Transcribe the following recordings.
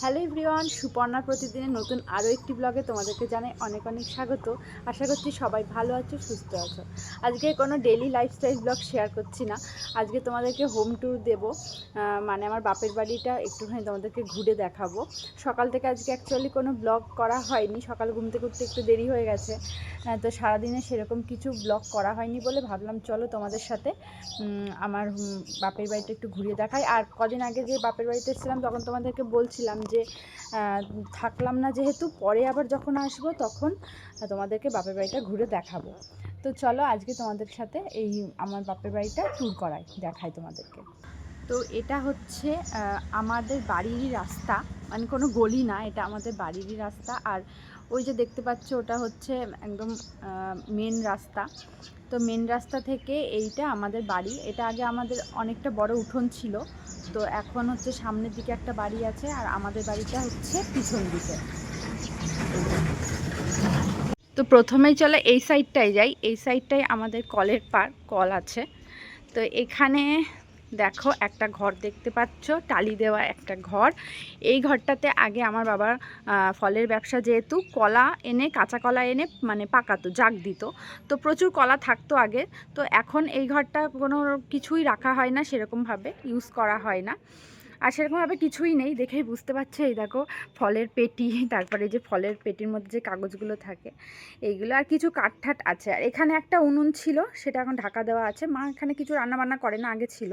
Hello everyone, সুপর্ণার প্রতিদিনের নতুন আরও একটি ব্লগে তোমাদেরকে জানাই অনেক অনেক স্বাগত। আশা করছি সবাই ভালো আছো, সুস্থ আছো। আজকে কোনো ডেলি লাইফস্টাইল ব্লগ শেয়ার করছি না। আজকে তোমাদেরকে হোম ট্যুর দেবো। মানে আমার বাপের বাড়িটা একটুখানি তোমাদেরকে ঘুরে দেখাবো। সকাল থেকে আজকে অ্যাকচুয়ালি কোনো ব্লগ করা হয়নি। সকাল ঘুম থেকে একটু দেরি হয়ে গেছে। তো সারাদিনে সেরকম কিছু ব্লগ করা হয়নি বলে ভাবলাম চলো তোমাদের সাথে আমার বাপের বাড়িটা একটু ঘুরিয়ে দেখাই। আর কদিন আগে যে বাপের বাড়িতে এসেছিলাম তখন তোমাদেরকে বলছিলাম যে থাকলাম না যেহেতু, পরে আবার যখন আসব তখন তোমাদেরকে বাপের বাড়িটা ঘুরে দেখাবো। তো চলো আজকে তোমাদের সাথে এই আমার বাপের বাড়িটা ট্যুর করাই, দেখাই তোমাদেরকে। তো এটা হচ্ছে আমাদের বাড়িরই রাস্তা। মানে কোনো গলি না, এটা আমাদের বাড়িরই রাস্তা। আর ওই যে দেখতে পাচ্ছ, ওটা হচ্ছে একদম মেন রাস্তা। তো মেন রাস্তা থেকে এইটা আমাদের বাড়ি। এটা আগে আমাদের অনেকটা বড় উঠোন ছিল। তো এখন হচ্ছে সামনের দিকে একটা বাড়ি আছে আর আমাদের বাড়িটা হচ্ছে পিছন দিকে। তো প্রথমেই চলে এই সাইডটাই যাই। এই সাইডটাই আমাদের কলের পার, কল আছে। তো এখানে দেখো, একটা ঘর দেখতে পাচ্ছ, টালি দেওয়া একটা ঘর। এই ঘরটাতে আগে আমার বাবার ফলের ব্যবসা যেহেতু, কলা এনে, কাঁচা কলা এনে মানে পাকাতো জাগ দিত। তো প্রচুর কলা থাকতো আগে। তো এখন এই ঘরটা কোনো কিছুই রাখা হয় না, সেরকমভাবে ইউজ করা হয় না। আর সেরকমভাবে কিছুই নেই, দেখেই বুঝতে পারছ। এই দেখো, ফলের পেটি, তারপরে যে ফলের পেটির মধ্যে যে কাগজগুলো থাকে, এইগুলো আর কিছু কাঠঠাট আছে। আর এখানে একটা উনুন ছিল, সেটা এখন ঢাকা দেওয়া আছে। মা এখানে কিছু রান্নাবান্না করে না, আগে ছিল।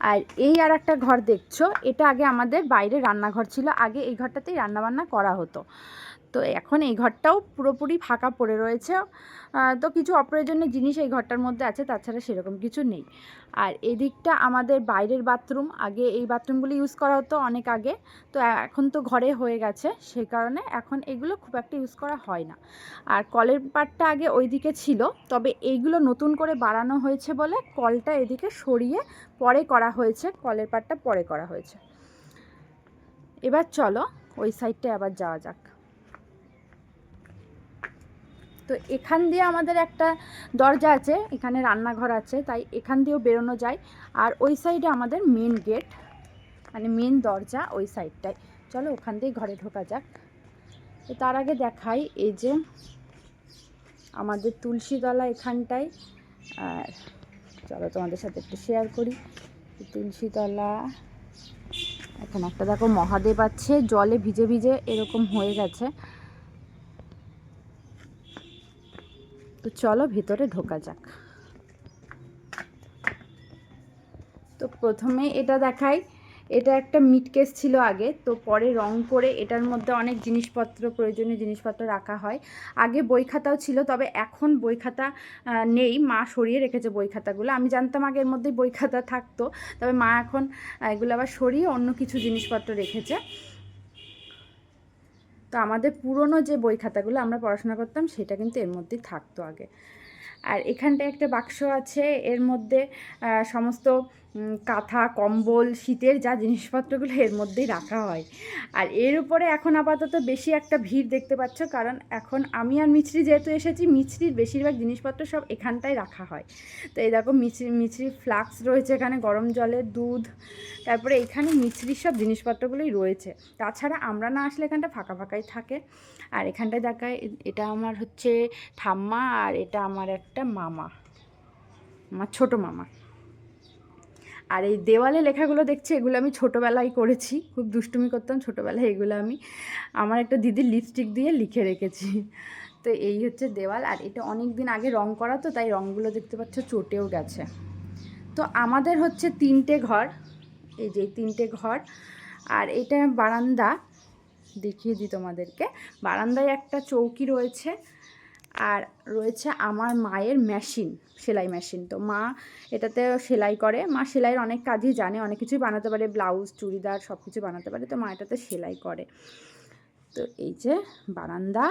আর এই আর একটা ঘর দেখছ, এটা আগে আমাদের বাইরে রান্নাঘর ছিল, আগে এই ঘরটাতেই রান্নাবান্না করা হতো। তো এখন এই ঘরটাও পুরোপুরি ফাঁকা পড়ে রয়েছে। তো কিছু অপ্রয়োজনীয় জিনিস এই ঘরটার মধ্যে আছে, তাছাড়া সেরকম কিছু নেই। আর এদিকটা আমাদের বাইরের বাথরুম, আগে এই বাথরুমগুলো ইউজ করা হতো অনেক আগে, তো এখন তো ঘরে হয়ে গেছে সেই কারণে এখন এগুলো খুব একটা ইউজ করা হয় না। আর কলের পাটটা আগে ওইদিকে ছিল, তবে এইগুলো নতুন করে বাড়ানো হয়েছে বলে কলটা এদিকে সরিয়ে পরে করা হয়েছে, কলের পাটটা পরে করা হয়েছে। এবার চলো, ওই সাইডটায় আবার যাওয়া যাক। তো এখান দিয়ে আমাদের একটা দরজা আছে, এখানে রান্নাঘর আছে, তাই এখান দিয়েও বেরোনো যায়। আর ওই সাইডে আমাদের মেন গেট মানে মেন দরজা ওই সাইডটায়। চলো ওখান দিয়ে ঘরে ঢোকা যাক। তো তার আগে দেখাই, এই যে আমাদের তুলসীতলা এখানটায়। আর চলো তোমাদের সাথে একটু শেয়ার করি। তুলসীতলা, এখন একটা দেখো মহাদেব আছে, জলে ভিজে ভিজে এরকম হয়ে গেছে। তো চলো ভেতরে ঢোকা যাক। তো প্রথমে এটা দেখাই। এটা একটা মিট কেস ছিল আগে, তো পরে রং করে এটার মধ্যে অনেক জিনিসপত্র, প্রয়োজনীয় জিনিসপত্র রাখা হয়। আগে বই খাতাও ছিল, তবে এখন বই খাতা নেই। মা সরিয়ে রেখেছে বই খাতাগুলো। আমি জানতাম আগে এর মধ্যেই বই খাতা থাকতো, তবে মা এখন এগুলো আবার সরিয়ে অন্য কিছু জিনিসপত্র রেখেছে। তো আমাদের পুরনো যে বই খাতাগুলো আমরা পড়াশোনা করতাম, সেটা কিন্তু এর মধ্যেই থাকতো আগে। আর এখানটায় একটা বাক্স আছে, এর মধ্যে সমস্ত কাঁথা, কম্বল, শীতের যা জিনিসপত্রগুলো এর মধ্যেই রাখা হয়। আর এর উপরে এখন আপাতত বেশি একটা ভিড় দেখতে পাচ্ছ, কারণ এখন আমি আর মিছরি যেহেতু এসেছি, মিছরির বেশিরভাগ জিনিসপত্র সব এখানটায় রাখা হয়। তো এই দেখো মিছরি মিছরি ফ্লাক্স রয়েছে এখানে, গরম জলের দুধ, তারপরে এখানে মিছরির সব জিনিসপত্রগুলোই রয়েছে। তাছাড়া আমরা না আসলে এখানটা ফাঁকা ফাঁকাই থাকে। আর এখানটায় দেখায় এটা আমার হচ্ছে ঠাম্মা আর এটা আমার একটা মামা, আমার ছোট মামা। আর এই দেওয়ালে লেখাগুলো দেখছি, এগুলো আমি ছোটোবেলায় করেছি, খুব দুষ্টুমি করতাম ছোটোবেলায় এগুলো আমি আমার একটা দিদির লিপস্টিক দিয়ে লিখে রেখেছি। তো এই হচ্ছে দেওয়াল, আর এটা অনেক দিন আগে রং করা তো, তাই রঙগুলো দেখতে পাচ্ছ চটেও গেছে। তো আমাদের হচ্ছে তিনটে ঘর, এই যে তিনটে ঘর, আর এটা বারান্দা, দেখিয়ে দিই তোমাদেরকে, বারান্দায় একটা চৌকি রয়েছে আর রয়েছে আমার মায়ের মেশিন সেলাই মেশিন তো মা এটাতে সেলাই করে। মা সেলাইয়ের অনেক কাজই জানে, অনেক কিছুই বানাতে পারে। ব্লাউজ, চুড়িদার সব কিছু বানাতে পারে। তো মা এটাতে সেলাই করে। তো এই যে বারান্দা।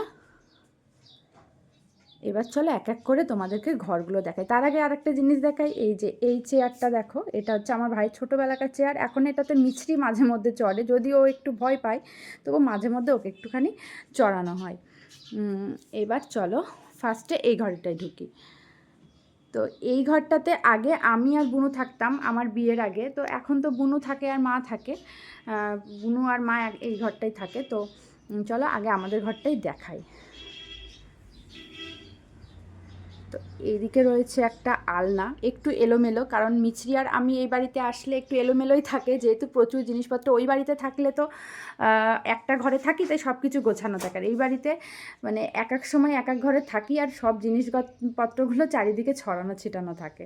এবার চলো এক এক করে তোমাদেরকে ঘরগুলো দেখাই। তার আগে আরেকটা জিনিস দেখাই। এই যে এই চেয়ারটা দেখো। এটা হচ্ছে আমার ভাই ছোটোবেলাকার চেয়ার এখন এটাতে মিছরি মাঝে মধ্যে চড়ে। যদিও ও একটু ভয় পায়, তবু মাঝে মধ্যে ওকে একটুখানি চড়ানো হয়। এবার চলো ফার্স্টে এই ঘরটায় ঢুকি। তো এই ঘরটাতে আগে আমি আর বুনু থাকতাম, আমার বিয়ের আগে। তো এখন তো বুনু থাকে আর মা থাকে। বুনু আর মা এই ঘরটাই থাকে। তো চলো আগে আমাদের ঘরটাই দেখাই। তো এইদিকে রয়েছে একটা আলনা। একটু এলোমেলো, কারণ মিছরি আর আমি এই বাড়িতে আসলে একটু এলোমেলোই থাকে, যেহেতু প্রচুর জিনিসপত্র ওই বাড়িতে থাকলে তো একটা ঘরে থাকি, তাই সব কিছু গোছানো থাকে। এই বাড়িতে মানে এক এক সময় এক এক ঘরে থাকি, আর সব জিনিসপত্রগুলো চারিদিকে ছড়ানো ছিটানো থাকে।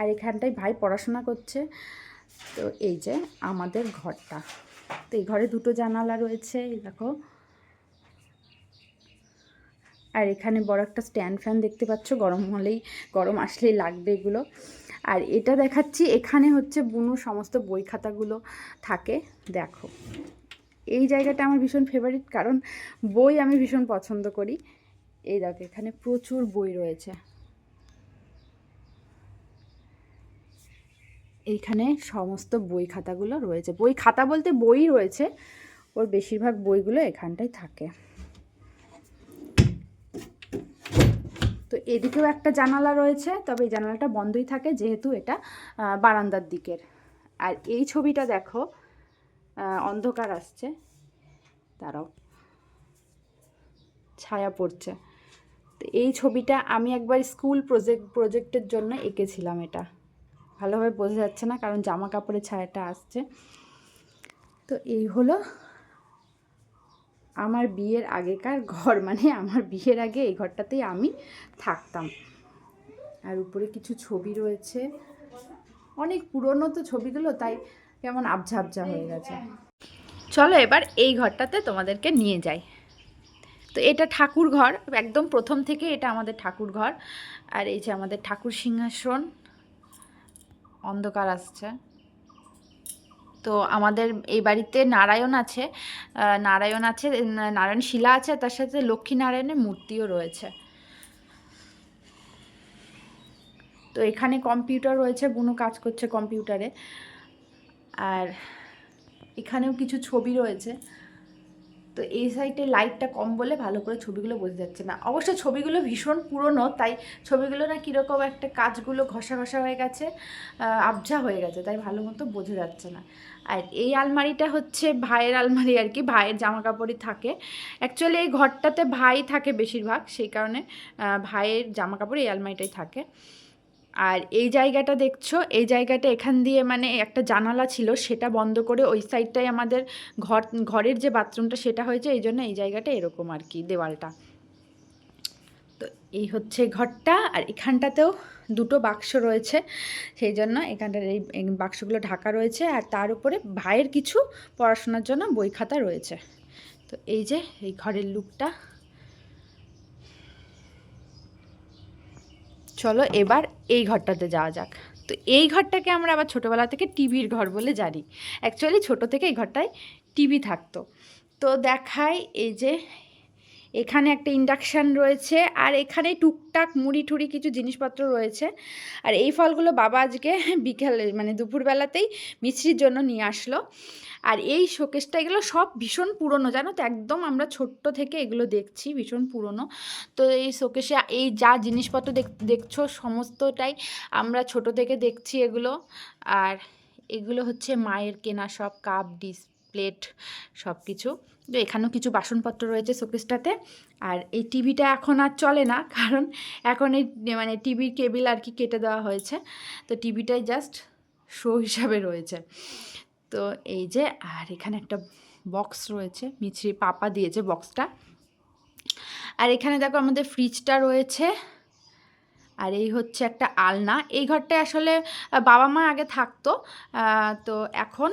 আর এখানটায় ভাই পড়াশোনা করছে। তো এই যে আমাদের ঘরটা। তো এই ঘরে দুটো জানালা রয়েছে, এই দেখো। আর এখানে বড় একটা স্ট্যান্ড ফ্যান দেখতে পাচ্ছ, গরম হলেই, গরম আসলেই লাগবে এগুলো। আর এটা দেখাচ্ছি, এখানে হচ্ছে বুনু সমস্ত বই খাতাগুলো থাকে, দেখো। এই জায়গাটা আমার ভীষণ ফেভারিট কারণ বই আমি ভীষণ পছন্দ করি। এই দেখো, এখানে প্রচুর বই রয়েছে। এইখানে সমস্ত বই খাতাগুলো রয়েছে। বই খাতা বলতে বই রয়েছে, ওর বেশিরভাগ বইগুলো এখানটায় থাকে। এদিকেও একটা জানালা রয়েছে, তবে এই জানালাটা বন্ধই থাকে যেহেতু এটা বারান্দার দিকের। আর এই ছবিটা দেখো অন্ধকার আসছে। তারাও ছায়া পড়ছে। তো এই ছবিটা আমি একবার স্কুল প্রজেক্ট, প্রজেক্টের জন্য এঁকেছিলাম এটা। ভালোভাবে বোঝা যাচ্ছে না, কারণ জামা কাপড়ের ছায়াটা আসছে। তো এই হলো আমার বিয়ের আগেকার ঘর মানে আমার বিয়ের আগে এই ঘরটাতেই আমি থাকতাম। আর উপরে কিছু ছবি রয়েছে। অনেক পুরনো তো ছবিগুলো, তাই কেমন আবঝা আবঝা হয়ে গেছে। চলো এবার এই ঘরটাতে তোমাদেরকে নিয়ে যাই। তো এটা ঠাকুর ঘর, একদম প্রথম থেকে এটা আমাদের ঠাকুর ঘর। আর এই যে আমাদের ঠাকুর সিংহাসন, অন্ধকার আসছে। তো আমাদের এই বাড়িতে নারায়ণ আছে নারায়ণ আছে নারায়ণ শিলা আছে, তার সাথে লক্ষ্মী নারায়ণের মূর্তিও রয়েছে। তো এখানে কম্পিউটার রয়েছে, বুনো কাজ করছে কম্পিউটারে। আর এখানেও কিছু ছবি রয়েছে। তো এই সাইডে লাইটটা কম বলে ভালো করে ছবিগুলো বোঝা যাচ্ছে না। অবশ্য ছবিগুলো ভীষণ পুরনো, তাই ছবিগুলো না কীরকম একটা কাজগুলো ঘষা ঘষা হয়ে গেছে আবঝা হয়ে গেছে, তাই ভালো মতো বোঝা যাচ্ছে না। আর এই আলমারিটা হচ্ছে ভাইয়ের আলমারি আর কি, ভাইয়ের জামা কাপড়ই থাকে। অ্যাকচুয়ালি এই ঘরটাতে ভাই থাকে বেশিরভাগ, সেই কারণে ভাইয়ের জামা কাপড় এই আলমারিটাই থাকে। আর এই জায়গাটা দেখছ, এই জায়গাটা এখান দিয়ে মানে একটা জানালা ছিল, সেটা বন্ধ করে ওই সাইডটাই আমাদের ঘর, ঘরের যে বাথরুমটা সেটা হয়েছে, এই জন্য এই জায়গাটা এরকম আর কি, দেওয়ালটা। তো এই হচ্ছে ঘরটা, আর এখানটাতেও দুটো বাক্স রয়েছে, সেই জন্য এখানটার এই বাক্সগুলো ঢাকা রয়েছে, আর তার উপরে ভাইয়ের কিছু পড়াশোনার জন্য বই খাতা রয়েছে। তো এই যে, এই ঘরের লুকটা চলো এবার এই ঘরটাতে যাওয়া যাক। তো এই ঘরটাকে আমরা আবার ছোটোবেলা থেকে টিভির ঘর বলে জানি। অ্যাকচুয়ালি ছোটো থেকে এই ঘরটায় টিভি থাকতো। তো দেখাই এই যে এখানে একটা ইন্ডাকশান রয়েছে আর এখানে টুকটাক মুড়ি ঠুড়ি কিছু জিনিসপত্র রয়েছে। আর এই ফলগুলো বাবা আজকে বিকেলে মানে দুপুরবেলাতেই মিছরির জন্য নিয়ে আসলো। আর এই শোকেসটা এগুলো সব ভীষণ পুরনো, জানো তো? একদম আমরা ছোট্ট থেকে এগুলো দেখছি, ভীষণ পুরনো। তো এই শোকেসে এই যা জিনিসপত্র দেখ- দেখছ সমস্তটাই আমরা ছোট থেকে দেখছি এগুলো। আর এগুলো হচ্ছে মায়ের কেনা সব কাপ, ডিস, প্লেট সব কিছু তো এখানেও কিছু বাসনপত্র রয়েছে শোকেসটাতে। আর এই টিভিটা এখন আর চলে না, কারণ এখন এই মানে টিভির কেবিল আর কি কেটে দেওয়া হয়েছে। তো টিভিটাই জাস্ট শো হিসাবে রয়েছে। তো এই যে, আর এখানে একটা বক্স রয়েছে, মিছরি পাপা দিয়েছে বক্সটা আর এখানে দেখো আমাদের ফ্রিজটা রয়েছে। আর এই হচ্ছে একটা আলনা। এই ঘরটায় আসলে বাবা মা আগে থাকতো তো এখন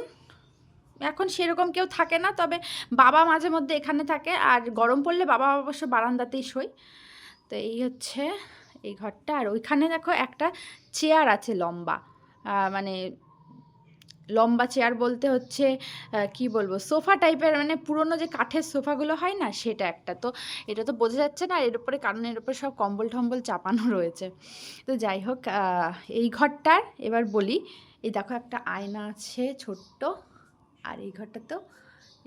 এখন সেরকম কেউ থাকে না, তবে বাবা মাঝে মধ্যে এখানে থাকে। আর গরম পড়লে বাবা অবশ্য বারান্দাতেই শোয়। তো এই হচ্ছে এই ঘরটা। আর ওইখানে দেখো একটা চেয়ার আছে লম্বা মানে লম্বা চেয়ার বলতে হচ্ছে কি বলব সোফা টাইপের মানে পুরনো যে কাঠের সোফাগুলো হয় না, সেটা একটা। তো এটা তো বোঝা যাচ্ছে না, এর উপরে, কারণ এর উপরে সব কম্বল টম্বল চাপানো রয়েছে। তো যাই হোক এই ঘরটার এবার বলি, এই দেখো একটা আয়না আছে ছোট্ট, আর এই ঘরটা তো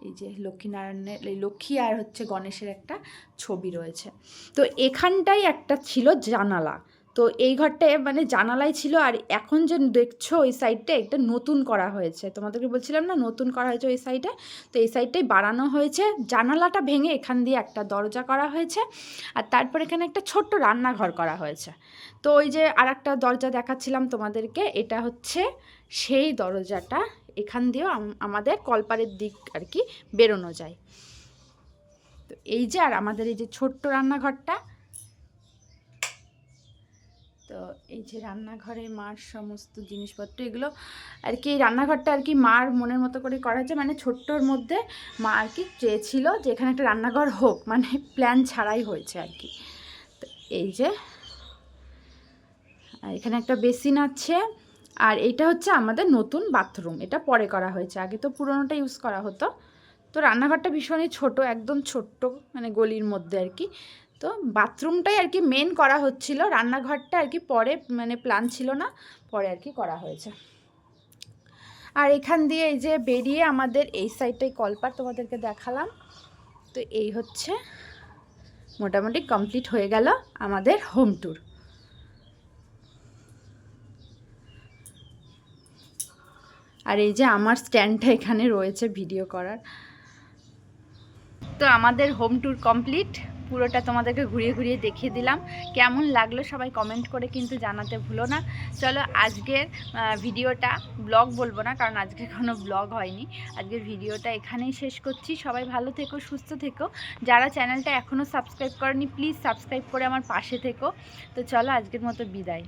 এই যে লক্ষ্মীনারায়ণের, এই লক্ষ্মী আর হচ্ছে গণেশের একটা ছবি রয়েছে। তো এখানটাই একটা ছিল জানালা। তো এই ঘরটায় মানে জানালাই ছিল আর এখন যে দেখছ ওই সাইডটা একটা নতুন করা হয়েছে। তোমাদেরকে বলছিলাম না নতুন করা হয়েছে ওই সাইডে? তো এই সাইডটাই বাড়ানো হয়েছে। জানালাটা ভেঙে এখান দিয়ে একটা দরজা করা হয়েছে আর তারপর এখানে একটা ছোট্ট রান্নাঘর করা হয়েছে। তো ওই যে আর একটা দরজা দেখাচ্ছিলাম তোমাদেরকে, এটা হচ্ছে সেই দরজাটা। এখান দিয়েও আমাদের কলপারের দিক আর কি বেরোনো যায়। তো এই যে আর আমাদের এই যে ছোট্ট রান্নাঘরটা তো এই যে রান্নাঘরে মার সমস্ত জিনিসপত্র, এগুলো আর কি রান্নাঘরটা আর কি মার মনের মতো করে করা হয়েছে। মানে ছোট্টর মধ্যে মা আর কি চেয়েছিল যে এখানে একটা রান্নাঘর হোক মানে প্ল্যান ছাড়াই হয়েছে আর কি। তো এই যে এখানে একটা বেসিন আছে, আর এটা হচ্ছে আমাদের নতুন বাথরুম। এটা পরে করা হয়েছে, আগে তো পুরোনোটা ইউজ করা হতো। তো রান্নাঘরটা ভীষণই ছোট, একদম ছোট্ট মানে গলির মধ্যে আর কি। তো বাথরুমটাই আর কি মেন করা হচ্ছিল। রান্নাঘরটা আর কি পরে মানে প্ল্যান ছিল না, পরে আর কি করা হয়েছে। আর এখান দিয়ে এই যে বেরিয়ে আমাদের এই সাইডটাই কলপার তোমাদেরকে দেখালাম। তো এই হচ্ছে, মোটামুটি কমপ্লিট হয়ে গেল আমাদের হোম ট্যুর আর এই যে আমার স্ট্যান্ডটা এখানে রয়েছে ভিডিও করার। তো আমাদের হোম ট্যুর কমপ্লিট পুরোটা তোমাদেরকে ঘুরিয়ে ঘুরিয়ে দেখিয়ে দিলাম। কেমন লাগল সবাই কমেন্ট করে কিন্তু জানাতে ভুলো না। চলো আজকের ভিডিওটা ব্লগ বলব না, কারণ আজকে কোনো ব্লগ হয়নি। আজকের ভিডিওটা এখানেই শেষ করছি। সবাই ভালো থেকো, সুস্থ থেকো। যারা চ্যানেলটা এখনও সাবস্ক্রাইব করেনি প্লিজ সাবস্ক্রাইব করে আমার পাশে থেকো। তো চলো আজকের মতো বিদায়।